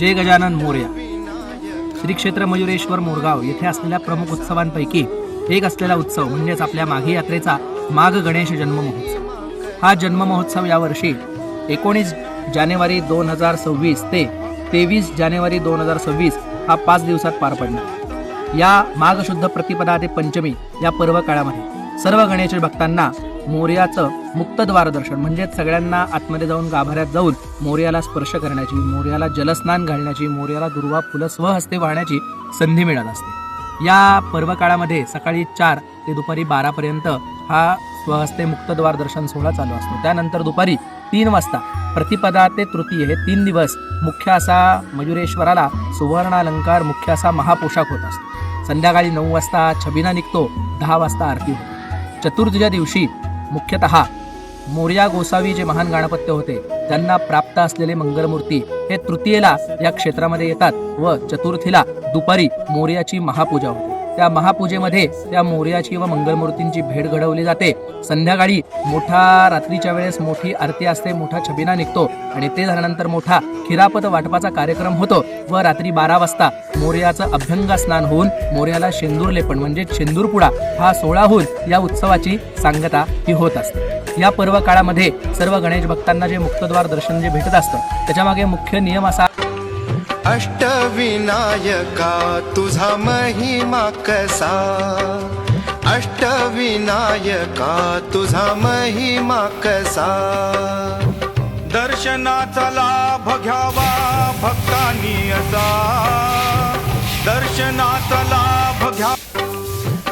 जय गजानन मोरया. श्री क्षेत्र मयुरेश्वर मोरगाव येथे असलेल्या प्रमुख उत्सवांपैकी एक असलेला उत्सव म्हणजेच आपल्या माघी यात्रेचा माघ गणेश जन्म महोत्सव. हा जन्म महोत्सव यावर्षी एकोणीस जानेवारी दोन हजार सव्वीस ते तेवीस जानेवारी दोन हजार सव्वीस हा पाच दिवसात पार पडणार. या माघ शुद्ध प्रतिपदा ते पंचमी या पर्व काळामध्ये सर्व गणेश भक्तांना मोर्याचं मुक्तद्वार दर्शन म्हणजेच सगळ्यांना आतमध्ये जाऊन गाभाऱ्यात जाऊन मोर्याला स्पर्श करण्याची मोर्याला जलस्नान घालण्याची मोर्याला दुर्वा फुलं स्वहस्ते वाहण्याची संधी मिळत असते. या पर्व काळामध्ये सकाळी चार ते दुपारी बारापर्यंत हा स्वहस्ते मुक्तद्वार दर्शन सोहळा चालू असतो. त्यानंतर दुपारी तीन वाजता प्रतिपदा ते तृतीय हे तीन दिवस मुख्य असा मयुरेश्वराला सुवर्णालंकार मुख्य असा महापोशाख होत असतो. संध्याकाळी नऊ वाजता छबिना निघतो दहा वाजता आरती होते. चतुर्थीच्या दिवशी मुख्यतः मोर्या गोसावी जे महान गणपत्य होते त्यांना प्राप्त असलेले मंगलमूर्ती हे तृतीयेला या क्षेत्रामध्ये येतात व चतुर्थीला दुपारी मोर्याची महापूजा होते. त्या महापूजेमध्ये त्या मोर्याची व मंगलमूर्तींची भेट घडवली जाते. संध्याकाळी मोठा रात्रीच्या वेळेस मोठी आरती असते मोठा छबिना निघतो आणि ते झाल्यानंतर मोठा खिरापत वाटपाचा कार्यक्रम होतो व रात्री बारा वाजता मोर्याचं अभ्यंग स्नान होऊन मोर्याला शेंदूर लेपण म्हणजे शेंदूरपुडा हा सोहळा होऊन या उत्सवाची सांगता ही होत असते. या पर्व काळामध्ये सर्व गणेश भक्तांना जे मुक्तद्वार दर्शन जे भेटत असतं त्याच्यामागे मुख्य नियम असा अष्टविनायका तुझा महिमा कसा? अष्टविनायका तुझा महिमा कसा? दर्शनाचा लाभ घ्यावा भक्तांनी असा. दर्शनाचा लाभ घ्या